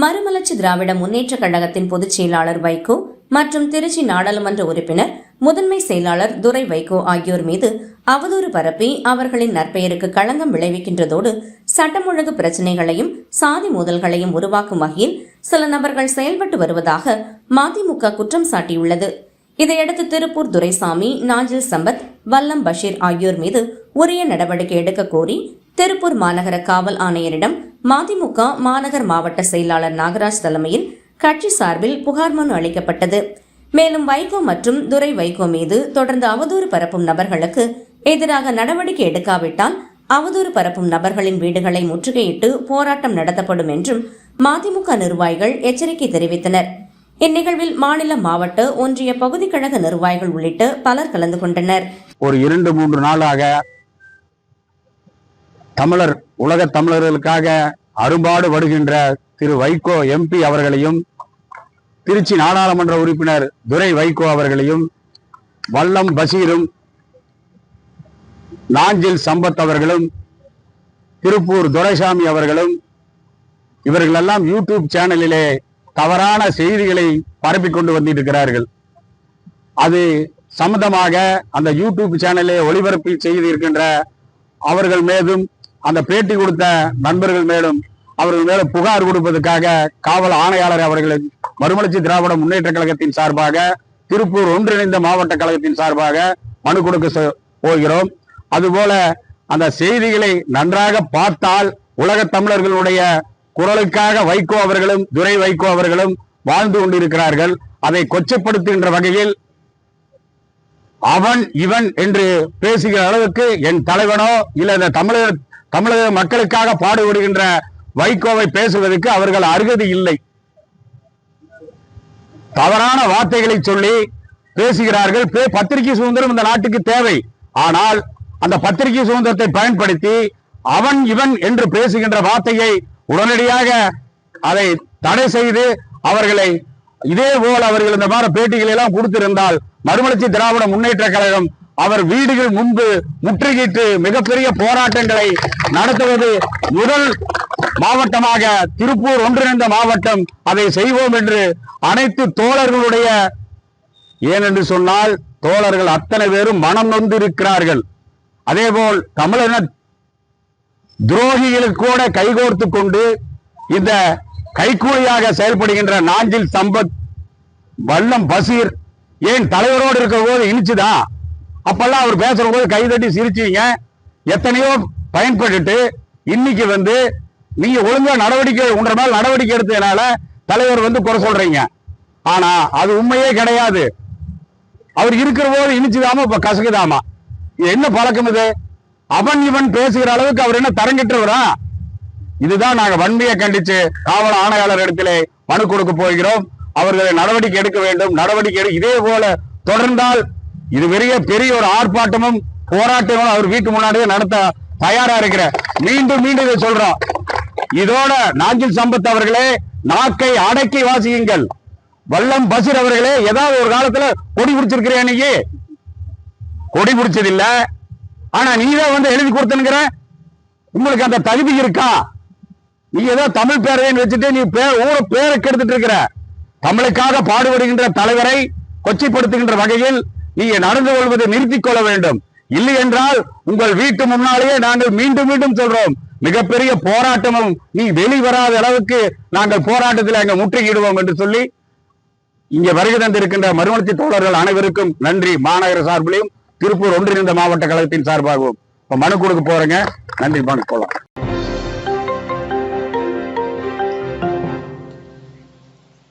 மறுமலர்ச்சி திராவிட முன்னேற்ற கழகத்தின் பொதுச் செயலாளர் வைகோ மற்றும் திருச்சி நாடாளுமன்ற உறுப்பினர் முதன்மை செயலாளர் துரை வைகோ ஆகியோர் மீது அவதூறு பரப்பி அவர்களின் நற்பெயருக்கு களங்கம் விளைவிக்கின்றதோடு சட்டம் ஒழுங்கு பிரச்சினைகளையும் சாதி மோதல்களையும் உருவாக்கும் வகையில் சில நபர்கள் செயல்பட்டு வருவதாக மதிமுக குற்றம் சாட்டியுள்ளது. இதையடுத்து திருப்பூர் துரைசாமி நாஞ்சில் சம்பத் வல்லம் பஷீர் ஆகியோர் மீது உரிய நடவடிக்கை எடுக்க கோரி திருப்பூர் மாநகர காவல் ஆணையரிடம் மதிமுக மாநகர் மாவட்ட செயலாளர் நாகராஜ் தலைமையில் கட்சி சார்பில் புகார் மனு அளிக்கப்பட்டது. மேலும் வைகோ மற்றும் துரை வைகோ மீது தொடர்ந்து அவதூறு பரப்பும் நபர்களுக்கு எதிராக நடவடிக்கை எடுக்காவிட்டால் அவதூறு பரப்பும் நபர்களின் வீடுகளை முற்றுகையிட்டு போராட்டம் நடத்தப்படும் என்றும் மதிமுக நிர்வாகிகள் எச்சரிக்கை தெரிவித்தனர். இந்நிகழ்வில் மாநில மாவட்ட ஒன்றிய பகுதி கழக நிர்வாகிகள் உள்ளிட்ட பலர் கலந்து கொண்டனர். ஒரு இரண்டு மூன்று நாளாக தமிழர் உலக தமிழர்களுக்காக அரும்பாடு வருகின்ற திரு வைகோ எம்பி அவர்களையும் திருச்சி நாடாளுமன்ற உறுப்பினர் துரை வைகோ அவர்களையும் வல்லம் பஷீரும் நாஞ்சில் சம்பத் அவர்களும் திருப்பூர் துரைசாமி அவர்களும் இவர்களெல்லாம் யூடியூப் சேனலிலே தவறான செய்திகளை பரப்பிக் கொண்டு வந்திருக்கிறார்கள். அது சம்பந்தமாக அந்த யூடியூப் சேனலை ஒளிபரப்பி செய்திருக்கின்ற அவர்கள் மீதும் அந்த பேட்டி கொடுத்த நண்பர்கள் மேலும் அவர்கள் மேல புகார் கொடுப்பதற்காக காவல் ஆணையாளர் அவர்களின் மறுமலர்ச்சி திராவிட முன்னேற்ற கழகத்தின் சார்பாக திருப்பூர் ஒன்றிணைந்த மாவட்ட கழகத்தின் சார்பாக மனு கொடுக்க போகிறோம். அதுபோல அந்த செய்திகளை நன்றாக பார்த்தால் உலக தமிழர்களுடைய குரலுக்காக வைகோ அவர்களும் துரை வைகோ அவர்களும் வாழ்ந்து கொண்டிருக்கிறார்கள். அதை கொச்சப்படுத்துகின்ற வகையில் அவன் இவன் என்று பேசுகிற அளவுக்கு என் தலைவனோ இல்ல இந்த தமிழக தமிழக மக்களுக்காக பாடுபடுகின்ற வைகோவை பேசுவதற்கு அவர்கள் அருகதி இல்லை. தவறான வார்த்தைகளை சொல்லி பேசுகிறார்கள். பே- பத்திரிகை சுதந்திரம் இந்த நாட்டுக்கு தேவை. ஆனால் அந்த பத்திரிகை சுதந்திரத்தை பயன்படுத்தி அவன் இவன் என்று பேசுகின்ற வார்த்தையை உடனடியாக அதை தடை செய்து அவர்களை இதே போல் அவர்கள் இந்த மாதிரி பேட்டிகளை எல்லாம் கொடுத்திருந்தால் மறுமலர்ச்சி திராவிட முன்னேற்ற கழகம் அவர் வீடுகள் முன்பு முற்றுகிட்டு மிகப்பெரிய போராட்டங்களை நடத்துவது முதல் மாவட்டமாக திருப்பூர் ஒன்றிணைந்த மாவட்டம் அதை செய்வோம் என்று அனைத்து தோழர்களுடைய ஏனென்று சொன்னால் தோழர்கள் அத்தனை பேரும் மனம் நொந்திருக்கிறார்கள். அதேபோல் தமிழின துரோகிகளுக்கு கூட கைகோர்த்து கொண்டு இந்த கைக்கூலியாக செயல்படுகின்ற நாஞ்சில் சம்பத் வல்லம் பசீர் ஏன் தலைவரோடு இருக்கிற போது இனிச்சுதான் அப்பெல்லாம் அவர் பேசுற போது கைதட்டி சிரிச்சீங்க எத்தனையோ பயன்பட்டுட்டு இன்னைக்கு வந்து நீங்க ஒழுங்கா நடவடிக்கை உன்ற மேல் நடவடிக்கை எடுத்ததுனால தலைவர் வந்து குறை சொல்றீங்க. ஆனா அது உண்மையே கிடையாது. அவர் இருக்கிற போது இனிச்சுதாமா இப்ப கசகுதாமா இது என்ன பழக்கம் இது? அவன் இவன் பேசுகிற அளவுக்கு அவர் என்ன தரங்கிட்டவரா? இதுதான் நாங்க வன்மையை கண்டிச்சு காவல் ஆணையாளர் இடத்திலே மனு கொடுக்க போகிறோம். அவர்களை நடவடிக்கை எடுக்க வேண்டும். நடவடிக்கை எடு இதே போல தொடர்ந்தால் இதுவரைய பெரிய ஒரு ஆர்ப்பாட்டமும் போராட்டமும் அவர் வீட்டு முன்னாடியே நடத்த தயாரா இருக்கிற. மீண்டும் மீண்டும் இதை சொல்றோம். இதோட நாஞ்சில் சம்பத் அவர்களே நாக்கை அடக்கி வாசியுங்கள். வல்லம் பசிர் அவர்களே ஏதாவது ஒரு காலத்துல கொடி பிடிச்சிருக்கிறேன் நீங்க கொடி பிடிச்சது இல்ல ஆனா நீதான் வந்து எழுதி கொடுத்தனுங்கிற? உங்களுக்கு அந்த தகுதி இருக்கா? நீ ஏதோ தமிழ் பேரவைன்னு வச்சுட்டு நீ பேர் ஊர பேரை கெடுத்துட்டு இருக்கிற. தமிழுக்காக பாடுபடுகின்ற தலைவரை கொச்சைப்படுத்துகின்ற வகையில் நீங்க நடந்து கொள்வதை நிறுத்திக் கொள்ள வேண்டும். இல்லை என்றால் உங்கள் வீட்டு முன்னாலேயே நாங்கள் மீண்டும் மீண்டும் சொல்றோம். மிகப்பெரிய போராட்டமும் நீ வெளிவராத அளவுக்கு நாங்கள் போராட்டத்தில் அங்க முற்றுகையிடுவோம் என்று சொல்லி இங்க வருகை தந்திருக்கின்ற மறுமலர்ச்சி தோழர்கள் அனைவருக்கும் நன்றி. மாநகர சார்பிலையும் திருப்பூர் ஒன்றிணைந்த மாவட்ட கழகத்தின் சார்பாகவும். மனு கொடுக்க போறேங்க. நன்றி மனு கொள்ளலாம்